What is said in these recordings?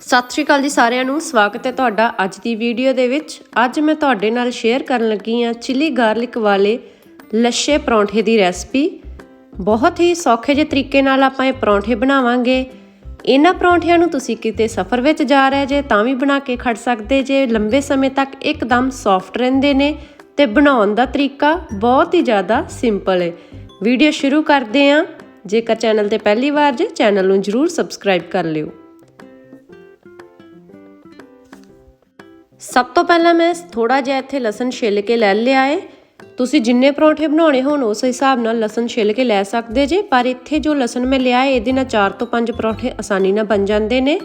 ਸਤਿ ਸ਼੍ਰੀ ਅਕਾਲ ਜੀ ਸਾਰਿਆਂ ਨੂੰ। ਸਵਾਗਤ ਹੈ ਤੁਹਾਡਾ ਅੱਜ ਦੀ ਵੀਡੀਓ ਦੇ ਵਿੱਚ। ਅੱਜ ਮੈਂ ਤੁਹਾਡੇ ਨਾਲ ਸ਼ੇਅਰ ਕਰਨ ਲੱਗੀ ਹਾਂ ਚਿਲੀ ਗਾਰਲਿਕ ਵਾਲੇ ਲੱਛੇ ਪਰੌਂਠੇ ਦੀ ਰੈਸਪੀ ਬਹੁਤ ਹੀ ਸੌਖੇ ਜਿਹੇ ਤਰੀਕੇ ਨਾਲ ਆਪਾਂ ਇਹ ਪਰੌਂਠੇ ਬਣਾਵਾਂਗੇ। ਇਹਨਾਂ ਪਰੌਂਠਿਆਂ ਨੂੰ ਤੁਸੀਂ ਕਿਤੇ ਸਫ਼ਰ ਵਿੱਚ ਜਾ ਰਹੇ ਜੇ ਤਾਂ ਵੀ ਬਣਾ ਕੇ ਖੜ ਸਕਦੇ ਜੇ। ਲੰਬੇ ਸਮੇਂ ਤੱਕ ਇੱਕਦਮ ਸੌਫਟ ਰਹਿੰਦੇ ਨੇ ਤੇ ਬਣਾਉਣ ਦਾ ਤਰੀਕਾ ਬਹੁਤ ਹੀ ਜ਼ਿਆਦਾ ਸਿੰਪਲ ਹੈ। ਵੀਡੀਓ ਸ਼ੁਰੂ ਕਰਦੇ ਹਾਂ। ਜੇਕਰ ਚੈਨਲ ਤੇ ਪਹਿਲੀ ਵਾਰ ਜੇ ਚੈਨਲ ਨੂੰ ਜਰੂਰ ਸਬਸਕ੍ਰਾਈਬ ਕਰ ਲਿਓ। ਸਭ ਤੋਂ ਪਹਿਲਾਂ ਮੈਂ ਥੋੜਾ ਜਿਹਾ ਇੱਥੇ ਲਸਣ ਛਿੱਲ ਕੇ ਲੈ ਲਿਆ ਏ। ਤੁਸੀਂ ਜਿੰਨੇ ਪਰੌਂਠੇ ਬਣਾਉਣੇ ਹੋਣ, ਉਸ ਹਿਸਾਬ ਨਾਲ ਲਸਣ ਛਿੱਲ ਕੇ ਲੈ ਸਕਦੇ ਜੇ, ਪਰ ਇੱਥੇ ਜੋ ਲਸਣ ਮੈਂ ਲਿਆ ਏ, ਇਹਦੇ ਨਾਲ 4 ਤੋਂ 5 ਪਰੌਂਠੇ ਆਸਾਨੀ ਨਾਲ ਬਣ ਜਾਂਦੇ ਨੇ।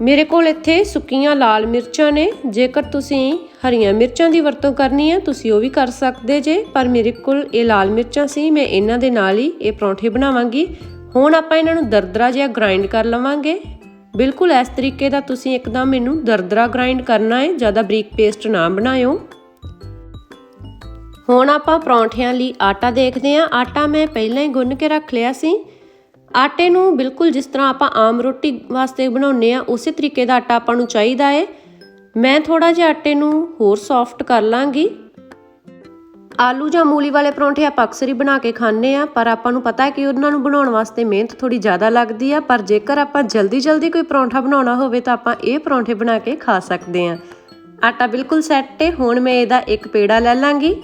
ਮੇਰੇ ਕੋਲ ਇੱਥੇ ਸੁੱਕੀਆਂ ਲਾਲ ਮਿਰਚਾਂ ਨੇ। ਜੇਕਰ ਤੁਸੀਂ ਹਰੀਆਂ ਮਿਰਚਾਂ ਦੀ ਵਰਤੋਂ ਕਰਨੀ ਹੈ, ਤੁਸੀਂ ਉਹ ਵੀ ਕਰ ਸਕਦੇ ਜੇ। ਪਰ ਮੇਰੇ ਕੋਲ ਇਹ ਲਾਲ ਮਿਰਚਾਂ ਸੀ, ਮੈਂ ਇਹਨਾਂ ਦੇ ਨਾਲ ਹੀ ਇਹ ਪਰੌਂਠੇ ਬਣਾਵਾਂਗੀ। ਹੁਣ ਆਪਾਂ ਇਹਨਾਂ ਨੂੰ ਦਰਦਰਾ ਜਿਹਾ ਗ੍ਰਾਈਂਡ ਕਰ ਲਵਾਂਗੇ। ਬਿਲਕੁਲ ਇਸ ਤਰੀਕੇ ਦਾ ਤੁਸੀਂ ਇੱਕਦਮ ਇਹਨੂੰ ਦਰਦਰਾ ਗ੍ਰਾਈਂਡ ਕਰਨਾ ਹੈ, ਜ਼ਿਆਦਾ ਬਰੀਕ ਪੇਸਟ ਨਾ ਬਣਾਇਓ। ਹੁਣ ਆਪਾਂ ਪਰੌਂਠਿਆਂ ਲਈ ਆਟਾ ਦੇਖਦੇ ਹਾਂ। ਆਟਾ ਮੈਂ ਪਹਿਲਾਂ ਹੀ ਗੁੰਨ ਕੇ ਰੱਖ ਲਿਆ ਸੀ। ਆਟੇ ਨੂੰ ਬਿਲਕੁਲ ਜਿਸ ਤਰ੍ਹਾਂ ਆਪਾਂ ਆਮ ਰੋਟੀ ਵਾਸਤੇ ਬਣਾਉਂਦੇ ਆ ਉਸੇ ਤਰੀਕੇ ਦਾ ਆਟਾ ਆਪਾਂ ਨੂੰ ਚਾਹੀਦਾ ਹੈ। ਮੈਂ ਥੋੜਾ ਜਿਹਾ ਆਟੇ ਨੂੰ ਹੋਰ ਸੌਫਟ ਕਰ ਲਾਂਗੀ। ਆਲੂ ਜਾਂ ਮੂਲੀ ਵਾਲੇ ਪਰੌਂਠੇ ਆਪਾਂ ਅਕਸਰ ਹੀ ਬਣਾ ਕੇ ਖਾਂਦੇ ਆ ਪਰ ਆਪਾਂ ਨੂੰ ਪਤਾ ਹੈ ਕਿ ਉਹਨਾਂ ਨੂੰ ਬਣਾਉਣ ਵਾਸਤੇ ਮਿਹਨਤ ਥੋੜੀ ਜ਼ਿਆਦਾ ਲੱਗਦੀ ਆ, ਪਰ ਜੇਕਰ ਆਪਾਂ ਜਲਦੀ ਜਲਦੀ ਕੋਈ ਪਰੌਂਠਾ ਬਣਾਉਣਾ ਹੋਵੇ ਤਾਂ ਆਪਾਂ ਇਹ ਪਰੌਂਠੇ ਬਣਾ ਕੇ ਖਾ ਸਕਦੇ ਆ ਆਟਾ ਬਿਲਕੁਲ ਸੈੱਟ ਹੈ ਹੁਣ ਮੈਂ ਇਹਦਾ ਇੱਕ ਪੇੜਾ ਲੈ ਲਾਂਗੀ।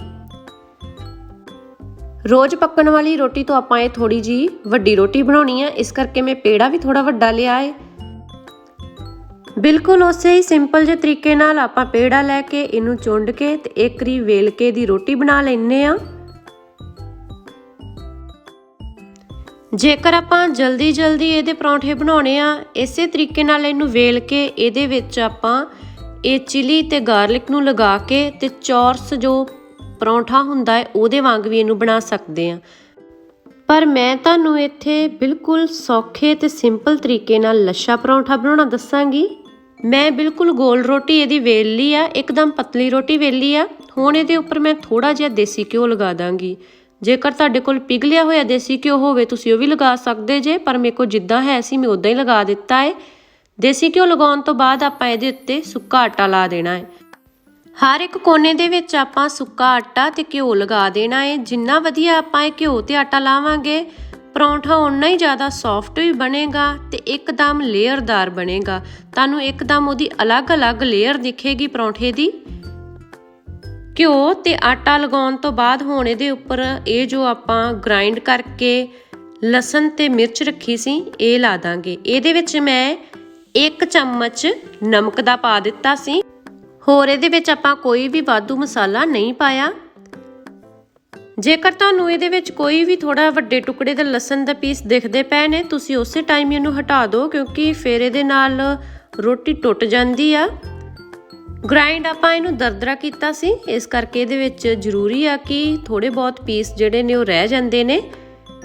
ਰੋਜ਼ ਪੱਕਣ ਵਾਲੀ ਰੋਟੀ ਤੋਂ ਆਪਾਂ ਇਹ ਥੋੜੀ ਜੀ ਵੱਡੀ ਰੋਟੀ ਬਣਾਉਣੀ ਆ, ਇਸ ਕਰਕੇ ਮੈਂ ਪੇੜਾ ਵੀ ਥੋੜਾ ਵੱਡਾ ਲਿਆ ਹੈ ਬਿਲਕੁਲ ਉਸੇ ਹੀ ਸਿੰਪਲ ਜਿਹੇ ਤਰੀਕੇ ਨਾਲ ਆਪਾਂ ਪੇੜਾ ਲੈ ਕੇ, ਇਹਨੂੰ ਚੁੰਡ ਕੇ ਤੇ ਇੱਕ ਰੀ ਵੇਲ ਕੇ ਦੀ ਰੋਟੀ ਬਣਾ ਲੈਨੇ ਆ ਜੇਕਰ ਆਪਾਂ ਜਲਦੀ ਜਲਦੀ ਇਹਦੇ ਪਰੌਂਠੇ ਬਣਾਉਣੇ ਆ, ਇਸੇ ਤਰੀਕੇ ਨਾਲ ਇਹਨੂੰ ਵੇਲ ਕੇ ਇਹਦੇ ਵਿੱਚ ਆਪਾਂ ਇਹ ਚਿਲੀ ਤੇ ਗਾਰਲਿਕ ਨੂੰ ਲਗਾ ਕੇ ਤੇ ਚੌਰਸ ਜੋ ਪਰੌਂਠਾ ਹੁੰਦਾ ਹੈ, ਉਹਦੇ ਵਾਂਗ ਵੀ ਇਹਨੂੰ ਬਣਾ ਸਕਦੇ ਆ ਪਰ ਮੈਂ ਤੁਹਾਨੂੰ ਇੱਥੇ ਬਿਲਕੁਲ ਸੌਖੇ ਤੇ ਸਿੰਪਲ ਤਰੀਕੇ ਨਾਲ ਲੱਛਾ ਪਰੌਂਠਾ ਬਣਾਉਣਾ ਦੱਸਾਂਗੀ। ਮੈਂ ਬਿਲਕੁਲ ਗੋਲ ਰੋਟੀ ਇਹਦੀ ਵੇਲ ਲਈ ਆ, ਇੱਕਦਮ ਪਤਲੀ ਰੋਟੀ ਵੇਲੀ ਆ। ਹੁਣ ਇਹਦੇ ਉੱਪਰ ਮੈਂ ਥੋੜਾ ਜਿਹਾ ਦੇਸੀ ਘਿਓ ਲਗਾ ਦਾਂਗੀ। ਜੇਕਰ ਤੁਹਾਡੇ ਕੋਲ ਪਿਘਲਿਆ ਹੋਇਆ ਦੇਸੀ ਘਿਓ ਹੋਵੇ, ਤੁਸੀਂ ਉਹ ਵੀ ਲਗਾ ਸਕਦੇ ਜੇ, ਪਰ ਮੇਰੇ ਕੋਲ ਜਿੱਦਾਂ ਹੈ ਸੀ, ਮੈਂ ਉਦਾਂ ਹੀ ਲਗਾ ਦਿੱਤਾ ਹੈ ਦੇਸੀ ਘਿਓ ਲਗਾਉਣ ਤੋਂ ਬਾਅਦ ਆਪਾਂ ਇਹਦੇ ਉੱਤੇ ਸੁੱਕਾ ਆਟਾ ਲਾ ਦੇਣਾ ਹੈ ਹਰ ਇੱਕ ਕੋਨੇ ਦੇ ਵਿੱਚ ਆਪਾਂ ਸੁੱਕਾ ਆਟਾ ਤੇ ਘਿਓ ਲਗਾ ਦੇਣਾ ਹੈ ਜਿੰਨਾ ਵਧੀਆ ਆਪਾਂ ਇਹ ਘਿਓ ਤੇ ਆਟਾ ਲਾਵਾਂਗੇ ਪਰੌਂਠਾ ਉਨਾ ਹੀ ਜ਼ਿਆਦਾ ਸੌਫਟ ਵੀ ਬਣੇਗਾ ਤੇ ਇੱਕਦਮ ਲੇਅਰਦਾਰ ਬਣੇਗਾ। ਤੁਹਾਨੂੰ ਇੱਕਦਮ ਉਹਦੀ ਅਲੱਗ-ਅਲੱਗ ਲੇਅਰ ਦਿਖੇਗੀ ਪਰੌਂਠੇ ਦੀ। ਘਿਓ ਤੇ ਆਟਾ ਲਗਾਉਣ ਤੋਂ ਬਾਅਦ ਹੁਣ ਇਹਦੇ ਉੱਪਰ ਇਹ ਜੋ ਆਪਾਂ ਗ੍ਰਾਈਂਡ ਕਰਕੇ ਲਸਣ ਤੇ ਮਿਰਚ ਰੱਖੀ ਸੀ, ਇਹ ਲਾ ਦਾਂਗੇ। ਇਹਦੇ ਵਿੱਚ ਮੈਂ 1 ਚਮਚ ਨਮਕ ਦਾ ਪਾ ਦਿੱਤਾ ਸੀ। ਹੋਰ ਇਹਦੇ ਵਿੱਚ ਆਪਾਂ ਕੋਈ ਵੀ ਵਾਧੂ ਮਸਾਲਾ ਨਹੀਂ ਪਾਇਆ। ਜੇਕਰ ਤੁਹਾਨੂੰ ਇਹਦੇ ਵਿੱਚ ਕੋਈ ਵੀ ਥੋੜਾ ਵੱਡੇ ਟੁਕੜੇ ਦਾ ਲਸਣ ਦਾ ਪੀਸ ਦਿਖਦੇ ਪਏ ਨੇ, ਤੁਸੀਂ ਉਸੇ ਟਾਈਮ ਇਹਨੂੰ ਹਟਾ ਦਿਓ, ਕਿਉਂਕਿ ਫਿਰ ਇਹਦੇ ਨਾਲ ਰੋਟੀ ਟੁੱਟ ਜਾਂਦੀ ਆ। ਗ੍ਰਾਈਂਡ ਆਪਾਂ ਇਹਨੂੰ ਦਰਦਰਾ ਕੀਤਾ ਸੀ, ਇਸ ਕਰਕੇ ਇਹਦੇ ਵਿੱਚ ਜ਼ਰੂਰੀ ਆ ਕਿ ਥੋੜੇ ਬਹੁਤ ਪੀਸ ਜਿਹੜੇ ਨੇ ਉਹ ਰਹਿ ਜਾਂਦੇ ਨੇ।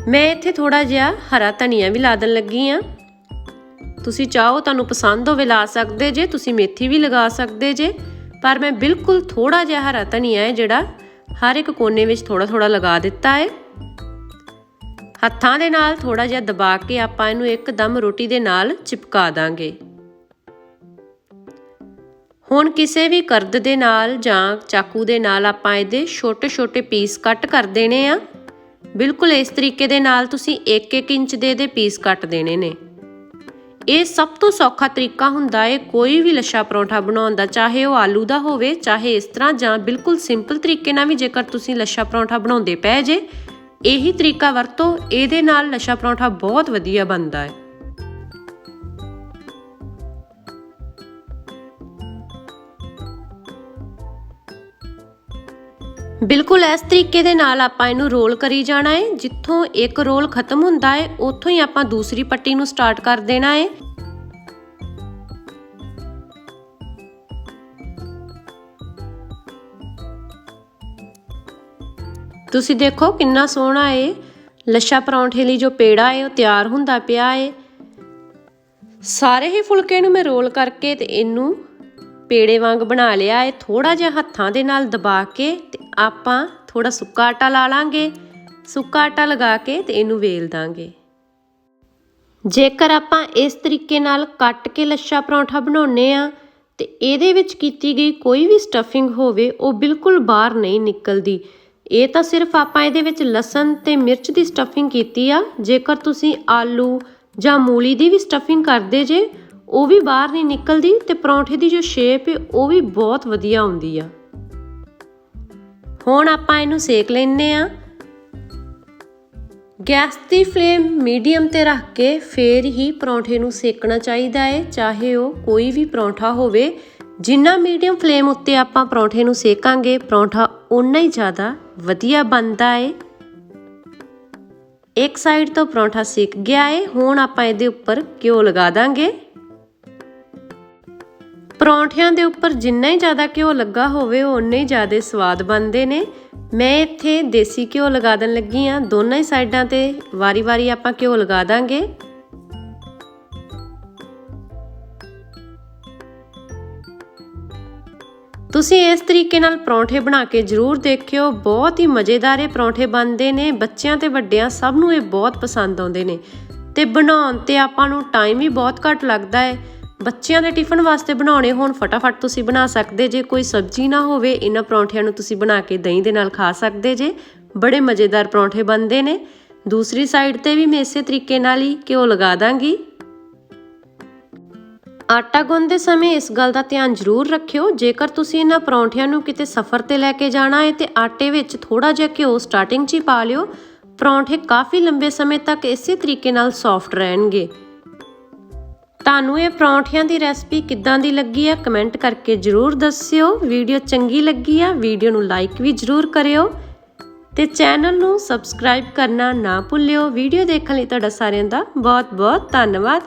ਮੈਂ ਇੱਥੇ ਥੋੜਾ ਜਿਹਾ ਹਰਾ ਧਨੀਆ ਵੀ ਲਾ ਦੇਣ ਲੱਗੀ ਆ। ਤੁਸੀਂ ਚਾਹੋ ਤੁਹਾਨੂੰ ਪਸੰਦ ਹੋਵੇ ਲਾ ਸਕਦੇ ਜੇ, ਤੁਸੀਂ ਮੇਥੀ ਵੀ ਲਗਾ ਸਕਦੇ ਜੇ, ਪਰ ਮੈਂ ਬਿਲਕੁਲ ਥੋੜਾ ਜਿਹਾ ਹਰਾ ਧਨੀਆ ਹੈ ਜਿਹੜਾ ਹਰ ਇੱਕ ਕੋਨੇ ਵਿੱਚ ਥੋੜਾ ਥੋੜਾ ਲਗਾ ਦਿੱਤਾ ਹੈ। ਹੱਥਾਂ ਦੇ ਨਾਲ ਥੋੜਾ ਜਿਹਾ ਦਬਾ ਕੇ ਆਪਾਂ ਇਹਨੂੰ ਇੱਕਦਮ ਰੋਟੀ ਦੇ ਨਾਲ ਚਿਪਕਾ ਦਾਂਗੇ। ਹੁਣ ਕਿਸੇ ਵੀ ਕਰਦ ਦੇ ਨਾਲ ਜਾਂ ਚਾਕੂ ਦੇ ਨਾਲ ਆਪਾਂ ਇਹਦੇ ਛੋਟੇ-ਛੋਟੇ ਪੀਸ ਕੱਟ ਕਰ ਦੇਣੇ ਆ। ਬਿਲਕੁਲ ਇਸ ਤਰੀਕੇ ਦੇ ਨਾਲ ਤੁਸੀਂ 1-1 ਇੰਚ ਦੇ ਦੇ ਪੀਸ ਕੱਟ ਦੇਣੇ ਨੇ। ਇਹ ਸਭ ਤੋਂ ਸੌਖਾ ਤਰੀਕਾ ਹੁੰਦਾ ਹੈ ਕੋਈ ਵੀ ਲੱਛਾ ਪਰੌਂਠਾ ਬਣਾਉਣ ਦਾ, ਚਾਹੇ ਉਹ ਆਲੂ ਦਾ ਹੋਵੇ, ਚਾਹੇ ਇਸ ਤਰ੍ਹਾਂ, ਜਾਂ ਬਿਲਕੁਲ ਸਿੰਪਲ ਤਰੀਕੇ ਨਾਲ ਵੀ ਜੇਕਰ ਤੁਸੀਂ ਲੱਛਾ ਪਰੌਂਠਾ ਬਣਾਉਂਦੇ ਪਏ ਜੇ, ਇਹੀ ਤਰੀਕਾ ਵਰਤੋ, ਇਹਦੇ ਨਾਲ ਲੱਛਾ ਪਰੌਂਠਾ ਬਹੁਤ ਵਧੀਆ ਬਣਦਾ ਹੈ ਬਿਲਕੁਲ ਇਸ ਤਰੀਕੇ ਦੇ ਨਾਲ ਆਪਾਂ ਇਹਨੂੰ ਰੋਲ ਕਰੀ ਜਾਣਾ ਹੈ ਜਿੱਥੋਂ ਇੱਕ ਰੋਲ ਖਤਮ ਹੁੰਦਾ ਹੈ ਉੱਥੋਂ ਹੀ ਆਪਾਂ ਦੂਸਰੀ ਪੱਟੀ ਨੂੰ ਸਟਾਰਟ ਕਰ ਦੇਣਾ ਹੈ ਤੁਸੀਂ ਦੇਖੋ ਕਿੰਨਾ ਸੋਹਣਾ ਏ। ਲੱਛਾ ਪਰੌਂਠੇ ਲਈ ਜੋ ਪੇੜਾ ਏ, ਉਹ ਤਿਆਰ ਹੁੰਦਾ ਪਿਆ ਏ। ਸਾਰੇ ਹੀ ਫੁਲਕੇ ਨੂੰ ਮੈਂ ਰੋਲ ਕਰਕੇ ਤੇ ਇਹਨੂੰ ਪੇੜੇ ਵਾਂਗ ਬਣਾ ਲਿਆ ਏ ਥੋੜਾ ਜਿਹਾ ਹੱਥਾਂ ਦੇ ਨਾਲ ਦਬਾ ਕੇ ਤੇ ਆਪਾਂ ਥੋੜਾ ਸੁੱਕਾ ਆਟਾ ਲਾ ਲਾਂਗੇ। ਸੁੱਕਾ ਆਟਾ ਲਗਾ ਕੇ ਤੇ ਇਹਨੂੰ ਵੇਲ ਦਾਂਗੇ। ਜੇਕਰ ਆਪਾਂ ਇਸ ਤਰੀਕੇ ਨਾਲ ਕੱਟ ਕੇ ਲੱਛਾ ਪਰੌਂਠਾ ਬਣਾਉਨੇ ਆ ਤੇ ਇਹਦੇ ਵਿੱਚ ਕੀਤੀ ਗਈ ਕੋਈ ਵੀ ਸਟਫਿੰਗ ਹੋਵੇ, ਉਹ ਬਿਲਕੁਲ ਬਾਹਰ ਨਹੀਂ ਨਿਕਲਦੀ। ਇਹ ਤਾਂ ਸਿਰਫ ਆਪਾਂ ਇਹਦੇ ਵਿੱਚ ਲਸਣ ਤੇ ਮਿਰਚ ਦੀ ਸਟਫਿੰਗ ਕੀਤੀ ਆ। ਜੇਕਰ ਤੁਸੀਂ ਆਲੂ ਜਾਂ ਮੂਲੀ ਦੀ ਵੀ ਸਟਫਿੰਗ ਕਰਦੇ ਜੇ ਉਹ ਵੀ ਬਾਹਰ ਨਹੀਂ ਨਿਕਲਦੀ ਤੇ ਪਰੌਂਠੇ ਦੀ ਜੋ ਸ਼ੇਪ ਹੈ ਉਹ ਵੀ ਬਹੁਤ ਵਧੀਆ ਆਉਂਦੀ ਆ। ਹੁਣ ਆਪਾਂ ਇਹਨੂੰ ਸੇਕ ਲੈਨੇ ਆ ਗੈਸ ਦੀ ਫਲੇਮ ਮੀਡੀਅਮ ਤੇ ਰੱਖ ਕੇ ਫੇਰ ਹੀ ਪਰੌਂਠੇ ਨੂੰ ਸੇਕਣਾ ਚਾਹੀਦਾ ਹੈ ਚਾਹੇ ਉਹ ਕੋਈ ਵੀ ਪਰੌਂਠਾ ਹੋਵੇ। ਜਿੰਨਾ ਮੀਡੀਅਮ ਫਲੇਮ ਉੱਤੇ ਆਪਾਂ ਪਰੌਂਠੇ ਨੂੰ ਸੇਕਾਂਗੇ, ਪਰੌਂਠਾ ਉਨਾ ਹੀ ਜ਼ਿਆਦਾ ਵਧੀਆ ਬਣਦਾ ਹੈ ਇੱਕ ਸਾਈਡ ਤੋਂ ਪਰੌਂਠਾ ਸੇਕ ਗਿਆ ਹੈ ਹੁਣ ਆਪਾਂ ਇਹਦੇ ਉੱਪਰ ਘਿਓ ਲਗਾ ਦਾਂਗੇ। ਪਰੌਂਠਿਆਂ ਦੇ ਉੱਪਰ ਜਿੰਨਾ ਹੀ ਜ਼ਿਆਦਾ ਘਿਓ ਲੱਗਾ ਹੋਵੇ ਓਨੇ ਹੀ ਜ਼ਿਆਦਾ ਸਵਾਦ ਬਣਦੇ ਨੇ। ਮੈਂ ਇੱਥੇ ਦੇਸੀ ਘਿਓ ਲਗਾ ਦੇਣ ਲੱਗੀ ਆ ਦੋਨਾਂ ਹੀ ਸਾਈਡਾਂ ਤੇ ਵਾਰੀ-ਵਾਰੀ ਆਪਾਂ ਘਿਓ ਲਗਾ ਦਾਂਗੇ। ਤੁਸੀਂ ਇਸ ਤਰੀਕੇ ਨਾਲ ਪਰੌਂਠੇ ਬਣਾ ਕੇ ਜ਼ਰੂਰ ਦੇਖਿਓ। ਬਹੁਤ ਹੀ ਮਜ਼ੇਦਾਰ ਇਹ ਪਰੌਂਠੇ ਬਣਦੇ ਨੇ। ਬੱਚਿਆਂ ਤੇ ਵੱਡਿਆਂ ਸਭ ਨੂੰ ਇਹ ਬਹੁਤ ਪਸੰਦ ਆਉਂਦੇ ਨੇ। ਤੇ ਬਣਾਉਣ ਤੇ ਆਪਾਂ ਨੂੰ ਟਾਈਮ ਵੀ ਬਹੁਤ ਘੱਟ ਲੱਗਦਾ ਹੈ। ਬੱਚਿਆਂ ਦੇ ਟਿਫਨ ਵਾਸਤੇ ਬਣਾਉਣੇ ਹੋਣ, ਫਟਾਫਟ ਤੁਸੀਂ ਬਣਾ ਸਕਦੇ ਜੇ। ਕੋਈ ਸਬਜ਼ੀ ਨਾ ਹੋਵੇ, ਇਹਨਾਂ ਪਰੌਂਠਿਆਂ ਨੂੰ ਤੁਸੀਂ ਬਣਾ ਕੇ ਦਹੀਂ ਦੇ ਨਾਲ ਖਾ ਸਕਦੇ ਜੇ। ਬੜੇ ਮਜ਼ੇਦਾਰ ਪਰੌਂਠੇ ਬਣਦੇ ਨੇ। ਦੂਸਰੀ ਸਾਈਡ ਤੇ ਵੀ ਮੈਂ ਇਸੇ ਤਰੀਕੇ ਨਾਲ ਹੀ ਘਿਓ ਲਗਾ ਦਾਂਗੀ। ਆਟਾ ਗੁੰਨਦੇ ਸਮੇਂ ਇਸ ਗੱਲ ਦਾ ਧਿਆਨ ਜ਼ਰੂਰ ਰੱਖਿਓ। ਜੇਕਰ ਤੁਸੀਂ ਇਹਨਾਂ ਪਰੌਂਠਿਆਂ ਨੂੰ ਕਿਤੇ ਸਫ਼ਰ ਤੇ ਲੈ ਕੇ ਜਾਣਾ ਹੈ ਤੇ ਆਟੇ ਵਿੱਚ ਥੋੜਾ ਜਿਹਾ ਘਿਓ ਸਟਾਰਟਿੰਗ 'ਚ ਹੀ ਪਾ ਲਿਓ, ਪਰੌਂਠੇ ਕਾਫੀ ਲੰਬੇ ਸਮੇਂ ਤੱਕ ਇਸੇ ਤਰੀਕੇ ਨਾਲ ਸੌਫਟ ਰਹਿਣਗੇ। ਤੁਹਾਨੂੰ ਇਹ ਪਰੌਂਠਿਆਂ ਦੀ ਰੈਸਪੀ ਕਿੱਦਾਂ ਦੀ ਲੱਗੀ ਆ ਕਮੈਂਟ ਕਰਕੇ ਜਰੂਰ ਦੱਸਿਓ। ਵੀਡੀਓ ਚੰਗੀ ਲੱਗੀ ਆ, ਵੀਡੀਓ ਨੂੰ ਲਾਈਕ ਵੀ ਜਰੂਰ ਕਰਿਓ। ਤੇ ਚੈਨਲ ਨੂੰ ਸਬਸਕ੍ਰਾਈਬ ਕਰਨਾ ਨਾ ਭੁੱਲਿਓ। ਵੀਡੀਓ ਦੇਖਣ ਲਈ ਤੁਹਾਡਾ ਸਾਰਿਆਂ ਦਾ ਬਹੁਤ ਬਹੁਤ ਧੰਨਵਾਦ।